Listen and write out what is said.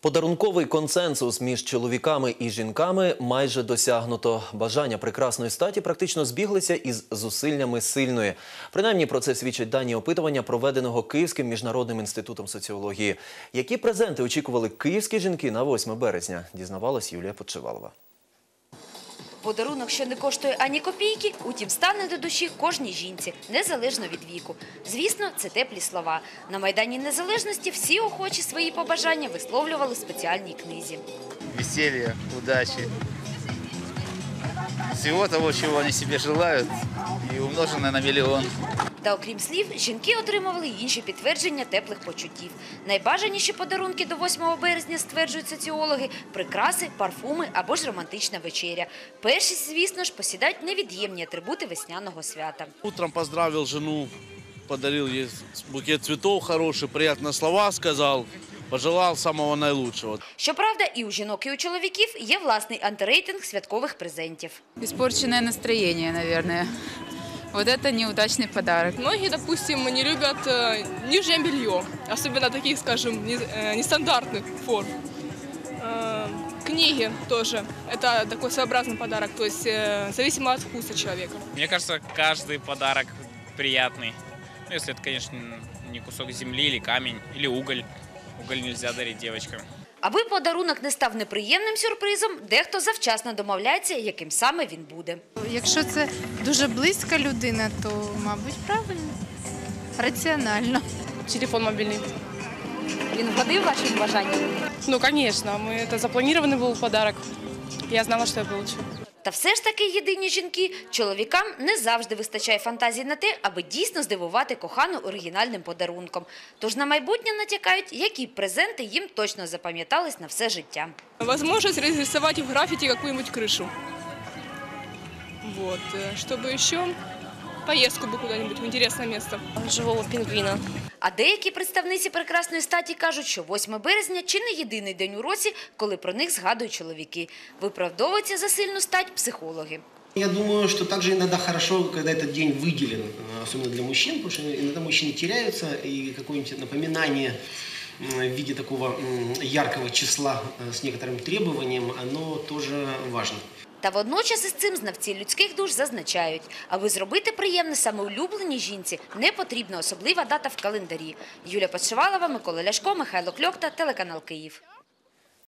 Подарунковий консенсус між чоловіками і жінками майже досягнуто. Бажання прекрасної статі практично збіглися із зусиллями сильної. Принаймні про це свідчать дані опитування, проведеного Київським міжнародним інститутом соціології. Які презенти очікували київські жінки на 8 березня? Дізнавалась Юлія Подшивалова. Подарунок, що не коштує ані копійки, утім стане до душі кожній жінці, незалежно від віку. Звісно, це теплі слова. На Майдані Незалежності всі охочі свої побажання висловлювали в спеціальній книзі. веселья, удачі, всього того, чого вони собі желають, і умножене на миллион. Та окрім слів, жінки отримували й інші підтвердження теплих почуттів. Найбажаніші подарунки до 8 березня, стверджують соціологи, прикраси, парфуми або ж романтична вечеря. Першість, звісно ж, посідають невід'ємні атрибути весняного свята. Утром поздравил жену, подарил ей букет цветов хороший, приятные слова сказал, пожелал самого наилучшего. Щоправда, і у жінок, і у чоловіків є власний антирейтинг святкових презентів. Испорченное настроение, наверное. Вот это неудачный подарок. Многие, допустим, не любят э, нижнее белье, особенно таких, скажем, не- э, нестандартных форм. Э, Книги тоже. Это такой своеобразный подарок, то есть э, зависимо от вкуса человека. Мне кажется, каждый подарок приятный. Ну, если это, конечно, не кусок земли или камень, или уголь. Уголь нельзя дарить девочкам. Аби подарунок не став неприємним сюрпризом, дехто завчасно домовляється, яким саме він буде. Якщо це дуже близька людина, то, мабуть, правильно, раціонально. Телефон мобильный. Він вгодив вашим бажанням? Ну, конечно, мы, это запланированный был подарок. Я знала, что я получу. Та все ж таки єдині жінки, чоловікам не завжди вистачає фантазії на те, аби дійсно здивувати кохану оригінальним подарунком. Тож на майбутнє натякають, які презенти їм точно запам'ятались на все життя. Возможность разрисовать в граффити какую-нибудь крышу. Вот. э, Чтобы еще поездку бы куда-нибудь в интересное место. живого пінгвіна. А деякі представниці прекрасної статі кажуть, що 8 березня чи не єдиний день у році, коли про них згадують чоловіки. Виправдовуються за сильну стать психологи. Я думаю, что также иногда хорошо, когда этот день выделен, э, особенно для мужчин, потому что иногда мужчины теряются, и какое-нибудь напоминание м, в виде такого м, яркого числа э, с некоторым требованием, оно тоже важно. Та водночас із цим знавці людських душ зазначають, аби зробити приємне саме улюбленій жінці, не потрібна особлива дата в календарі. Юлія Подшивалова, Микола Ляшко, Михайло Кльокта, телеканал Київ.